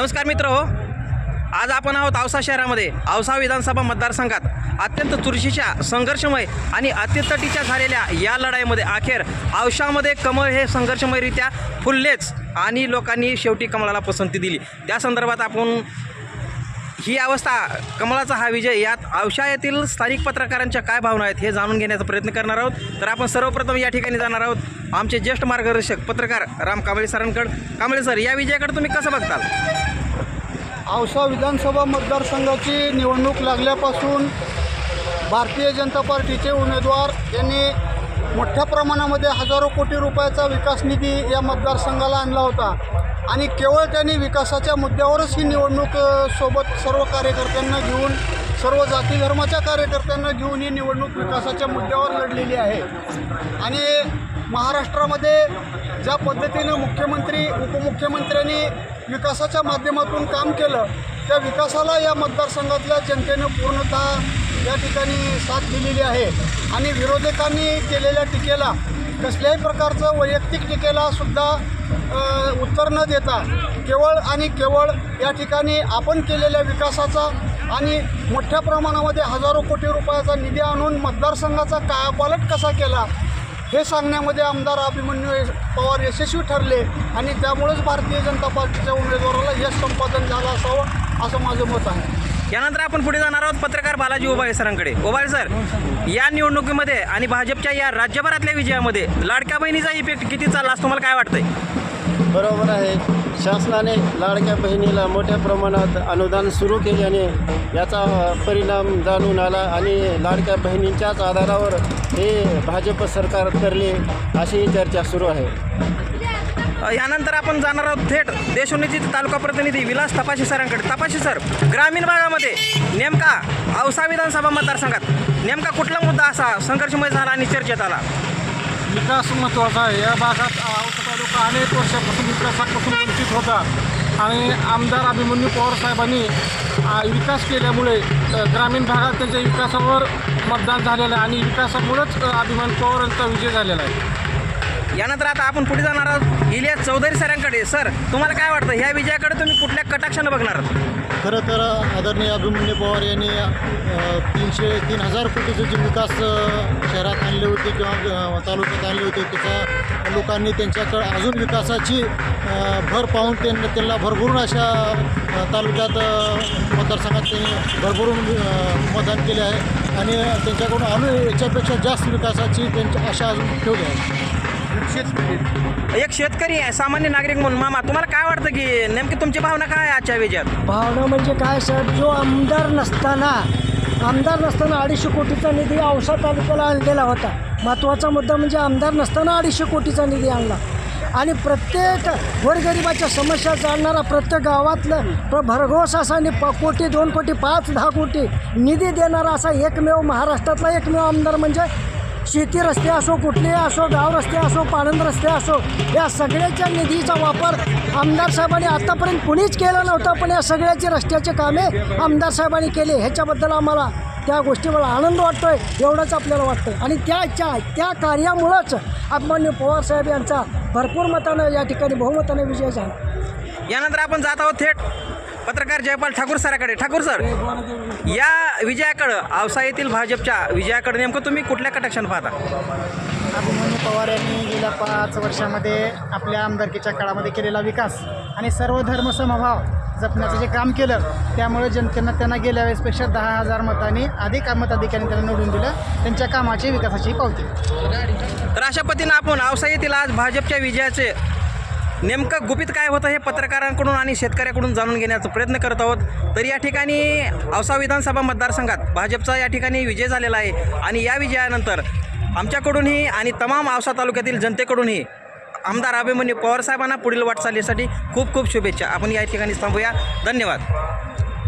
नमस्कार मित्र हो. आज आपण आहोत औसा शहरामध्ये. औसा विधानसभा मतदारसंघात. अत्यंत चुरशीच्या संघर्षमय आणि अतितटीच्या झालेल्या या लढाईमध्ये अखेर औशामध्ये कमळ हे संघर्षमयरित्या फुललेच आणि लोकांनी शेवटी कमळाला पसंती दिली. त्या संदर्भात आपण ही अवस्था कमलाचा हा विजय यात औशा येथील स्थानिक पत्रकारांच्या काय भावना आहेत हे जाणून घेण्याचा प्रयत्न करणार आहोत. तर आपण सर्वप्रथम या ठिकाणी जाणार आहोत. आमचे ज्येष्ठ मार्गदर्शक पत्रकार राम कांबळे सरांकड. कांबळे सर या विजयाकडे तुम्ही कसं बघताल? औसा विधानसभा मतदारसंघाची निवडणूक लागल्यापासून भारतीय जनता पार्टीचे उमेदवार यांनी मोठ्या प्रमाणामध्ये हजारो कोटी रुपयाचा विकास निधी या मतदारसंघाला आणला होता. आणि केवळ त्यांनी विकासाच्या मुद्द्यावरच ही निवडणूक सोबत सर्व कार्यकर्त्यांना घेऊन सर्व जाती धर्माच्या कार्यकर्त्यांना घेऊन ही निवडणूक विकासाच्या मुद्द्यावर लढलेली आहे. आणि महाराष्ट्रामध्ये ज्या पद्धतीनं मुख्यमंत्री उपमुख्यमंत्र्यांनी विकासाच्या माध्यमातून काम केलं त्या विकासाला या मतदारसंघातल्या जनतेनं पूर्णतः या ठिकाणी साथ दिलेली आहे. आणि विरोधकांनी केलेल्या टीकेला कसल्याही प्रकारचं वैयक्तिक टीकेला सुद्धा उत्तर न देता केवळ आणि केवळ या ठिकाणी आपण केलेल्या विकासाचा आणि मोठ्या प्रमाणामध्ये हजारो कोटी रुपयाचा निधी आणून मतदारसंघाचा कायापालट कसा केला हे सांगण्यामध्ये आमदार अभिमन्यू पवार यशस्वी ठरले आणि त्यामुळेच भारतीय जनता पार्टीच्या उमेदवाराला यश संपादन झालं असावं असं माझं मत आहे. यानंतर आपण पुढे जाणार आहोत पत्रकार बालाजी ओबाळे सरांकडे. ओबाळे सर या निवडणुकीमध्ये आणि भाजपच्या या राज्यभरातल्या विजयामध्ये लाडक्या बहिणीचा इफेक्ट किती चालला असं तुम्हाला काय वाटतंय? बरोबर आहे. शासनाने लाडक्या बहिणीला मोठ्या प्रमाणात अनुदान सुरू केल्याने याचा परिणाम जाणून आला आणि लाडक्या बहिणींच्याच आधारावर हे भाजप सरकार करले अशी चर्चा सुरू आहे. यानंतर आपण जाणार आहोत थेट देशोन्नतीचे तालुका प्रतिनिधी विलास तपाशी सरांकडे. तपाशी सर ग्रामीण भागामध्ये नेमका औसा विधानसभा मतदारसंघात नेमका कुठला मुद्दा असा संघर्षमय झाला आणि चर्चेत आला? विकास महत्त्वाचा आहे. या भागात औसा तालुका अनेक वर्षापासून विकासापासून वंचित होता. आणि आमदार अभिमन्यू पवार साहेबांनी विकास केल्यामुळे ग्रामीण भागात त्यांच्या विकासावर मतदान झालेलं आहे आणि विकासामुळेच अभिमान पवारांचा पवार यांचा विजय झालेला आहे. यानंतर आता आपण पुढे जाणार आहोत. इलियास चौधरी सरांकडे. सर तुम्हाला काय वाटतं? ह्या विजयाकडे तुम्ही कुठल्या कटाक्षानं बघणार आहात? खरं तर आदरणीय अभिमन्यू पवार यांनी तीनशे तीन हजार कोटीचे जे विकास शहरात आणले होते किंवा तालुक्यात आणले होते त्याचा लोकांनी त्यांच्याकडे अजून विकासाची भर पाहून त्यांना त्यांना भरभरून अशा तालुक्यात मतदारसंघात त्यांनी भरभरून मतदान केले आहे. आणि त्यांच्याकडून अजून याच्यापेक्षा जास्त विकासाची त्यांच्या आशा अजून ठेवली आहे एक शेतकरी आहे सामान्य नागरिक म्हणून. मामा तुम्हाला काय वाटतं की नेमकी तुमची भावना काय आहे आजच्या विजयात? भावना म्हणजे काय साहेब जो आमदार नसताना आमदार नसताना अडीचशे कोटीचा निधी औसा तालुक्याला आणलेला होता. महत्त्वाचा मुद्दा म्हणजे आमदार नसताना अडीचशे कोटीचा निधी आणला. आणि प्रत्येक गोरगरिबाच्या समस्या जाणणारा प्रत्येक गावातलं प्र भरघोस असा नि प कोटी दोन कोटी पाच दहा कोटी निधी देणारा असा एकमेव महाराष्ट्रातला एकमेव आमदार म्हणजे शेती रस्ते असो कुठलेही असो गाव रस्ते असो पाणंद रस्ते असो या सगळ्याच्या निधीचा वापर आमदार साहेबांनी आत्तापर्यंत कुणीच केला नव्हता पण या सगळ्याचे रस्त्याचे कामे आमदार साहेबांनी केले. ह्याच्याबद्दल आम्हाला त्या गोष्टीवर आनंद वाटतोय एवढंच आपल्याला वाटतं आणि त्याच्या त्या कार्यामुळंच अभिमन्यू पवार साहेब यांचा भरपूर मतानं या ठिकाणी बहुमताने विजय झाला. यानंतर आपण जात आहोत थेट. पत्रकार जयपाल ठाकूर सराकडे. ठाकूर सर या विजयाकडं औसा येथील भाजपच्या विजयाकडे नेमकं तुम्ही कुठल्या कटाक्षानं पाहता? अभिमन्यू पवार यांनी गेल्या पाच वर्षामध्ये आपल्या आमदारकीच्या काळामध्ये केलेला विकास आणि सर्व धर्म समभाव जपण्याचं जे काम केलं त्यामुळे जनतेनं त्यांना गेल्या वेळेसपेक्षा दहा हजार मतांनी अधिक मताधिकाऱ्यांनी त्यांना निवडून दिलं त्यांच्या कामाची विकासाची पावती. तर अशा पद्धतीनं आपण औसा येथील आज भाजपच्या विजयाचे नेमकं गुपित काय होतं हे पत्रकारांकडून आणि शेतकऱ्याकडून जाणून घेण्याचा प्रयत्न करत आहोत. तर या ठिकाणी औसा विधानसभा मतदारसंघात भाजपचा या ठिकाणी विजय झालेला आहे. आणि या विजयानंतर आमच्याकडूनही आणि तमाम औसा तालुक्यातील जनतेकडूनही आमदार अभिमन्यू पवार साहेबांना पुढील वाटचालीसाठी खूप खूप शुभेच्छा. आपण या ठिकाणी थांबूया. धन्यवाद.